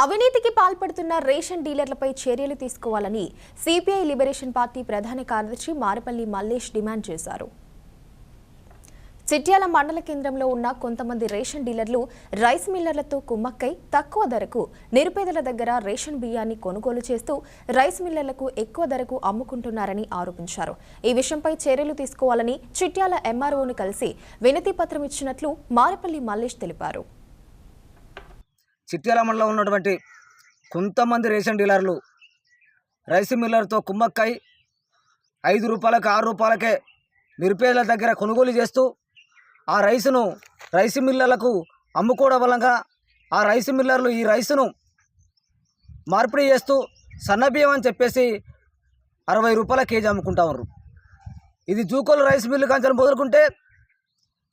అవినీతికి పాల్పడుతున్న రేషన్ డీలర్లపై చర్యలు తీసుకోవాలని సిపిఐ లిబరేషన్ పార్టీ ప్రధాన కార్యదర్శి మారపల్లి మల్లేష్ డిమాండ్ చేశారు. చిట్యాల మండల కేంద్రంలో ఉన్న కొంతమంది రేషన్ డీలర్లు రైస్ మిల్లర్లతో కుమ్మక్కై తక్కువ ధరకు నిరుపేదల దగ్గర రేషన్ బియ్యాన్ని కొనుగోలు చేస్తూ రైస్ మిల్లర్లకు ఎక్కువ ధరకు అమ్ముకుంటున్నారని ఆరోపించారు. ఈ విషయంపై చర్యలు తీసుకోవాలని చిట్యాల ఎంఆర్ఓను కలిసి వినతి పత్రం ఇచ్చినట్లు మారపల్లి మల్లేష్ తెలిపారు. చిట్యాల మండలం ఉన్నటువంటి కొంతమంది రేషన్ డీలర్లు రైస్ మిల్లర్తో కుమ్మక్కై ఐదు రూపాయలకు ఆరు రూపాయలకే నిరుపేదల దగ్గర కొనుగోలు చేస్తూ ఆ రైసును రైస్ మిల్లర్లకు అమ్ముకోవడం వలన ఆ రైస్ మిల్లర్లు ఈ రైసును మార్పిడి చేస్తూ సన్నబియ్యం అని చెప్పేసి అరవై రూపాయల కేజీ అమ్ముకుంటా ఉన్నారు. ఇది జూకోలు రైస్ మిల్లు కంచెలు మొదలుకుంటే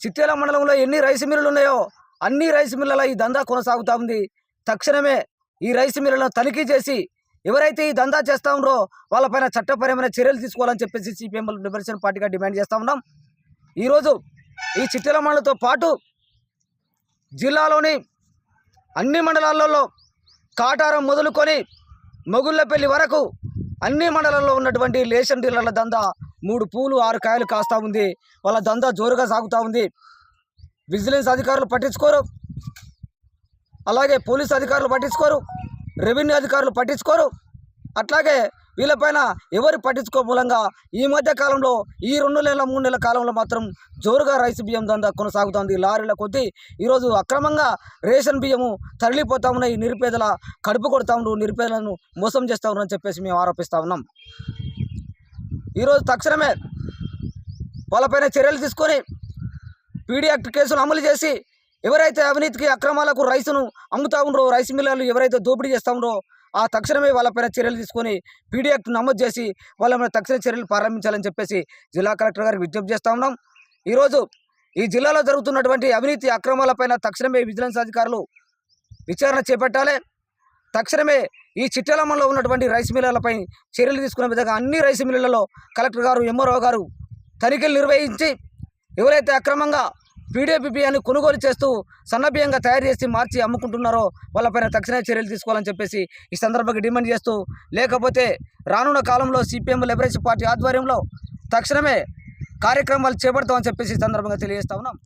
చిట్యాల మండలంలో ఎన్ని రైస్ మిల్లులు ఉన్నాయో అన్ని రైస్ మిల్లల ఈ దందా కొనసాగుతూ ఉంది. తక్షణమే ఈ రైస్ మిల్లులను తనిఖీ చేసి ఎవరైతే ఈ దందా చేస్తూ ఉన్నారో వాళ్ళపైన చట్టపరమైన చర్యలు తీసుకోవాలని చెప్పేసి సిపిఎం లిబరేషన్ పార్టీగా డిమాండ్ చేస్తూ ఉన్నాం. ఈరోజు ఈ చిట్టెల మండలతో పాటు జిల్లాలోని అన్ని మండలాలలో కాటారం మొదలుకొని మొగుళ్ళపల్లి వరకు అన్ని మండలాల్లో ఉన్నటువంటి లేషన్ డీలర్ల దందా మూడు పూలు ఆరు కాయలు కాస్తూ ఉంది. వాళ్ళ దందా జోరుగా సాగుతూ ఉంది. విజిలెన్స్ అధికారులు పట్టించుకోరు. అలాగే పోలీస్ అధికారులు పట్టించుకోరు. రెవెన్యూ అధికారులు పట్టించుకోరు. అట్లాగే వీళ్ళపైన ఎవరు పట్టించుకో మూలంగా ఈ మధ్య కాలంలో ఈ రెండు నెలల మూడు నెలల కాలంలో మాత్రం జోరుగా రైస్ బియ్యం దందా కొనసాగుతోంది. లారీల కొద్దీ ఈరోజు అక్రమంగా రేషన్ బియ్యము తరలిపోతా ఉన్నాయి. నిరుపేదల కడుపు కొడతా ఉండు నిరుపేదలను మోసం చేస్తూ ఉన్నారని చెప్పేసి మేము ఆరోపిస్తూ ఉన్నాం. ఈరోజు తక్షణమే వాళ్ళపైన చర్యలు తీసుకొని పీడీ యాక్ట్ కేసులు అమలు చేసి ఎవరైతే అవినీతికి అక్రమాలకు రైసును అమ్ముతా ఉండరో రైస్ మిల్లర్లు ఎవరైతే దోపిడీ చేస్తా ఉండరో ఆ తక్షణమే వాళ్ళపైన చర్యలు తీసుకొని పీడీ యాక్ట్ నమోదు చేసి వాళ్ళ మీద తక్షణ చర్యలు ప్రారంభించాలని చెప్పేసి జిల్లా కలెక్టర్ గారికి విజ్ఞప్తి చేస్తా ఉన్నాం. ఈరోజు ఈ జిల్లాలో జరుగుతున్నటువంటి అవినీతి అక్రమాలపైన తక్షణమే విజిలెన్స్ అధికారులు విచారణ చేపట్టాలి. తక్షణమే ఈ చిట్టెలమ్మలో ఉన్నటువంటి రైస్ మిల్లర్లపై చర్యలు తీసుకునే విధంగా అన్ని రైస్ మిల్లులలో కలెక్టర్ గారు ఎంఆర్ఓ గారు తనిఖీలు నిర్వహించి ఎవరైతే అక్రమంగా పీడిఎఫ్ బియ్యాన్ని కొనుగోలు చేస్తూ సన్నబియ్యంగా తయారు చేసి మార్చి అమ్ముకుంటున్నారో వాళ్ళపైన తక్షణ చర్యలు తీసుకోవాలని చెప్పేసి ఈ సందర్భంగా డిమాండ్ చేస్తూ లేకపోతే రానున్న కాలంలో సిపిఎం లిబరేషన్ పార్టీ ఆధ్వర్యంలో తక్షణమే కార్యక్రమాలు చేపడతామని చెప్పేసి ఈ సందర్భంగా తెలియజేస్తా ఉన్నాం.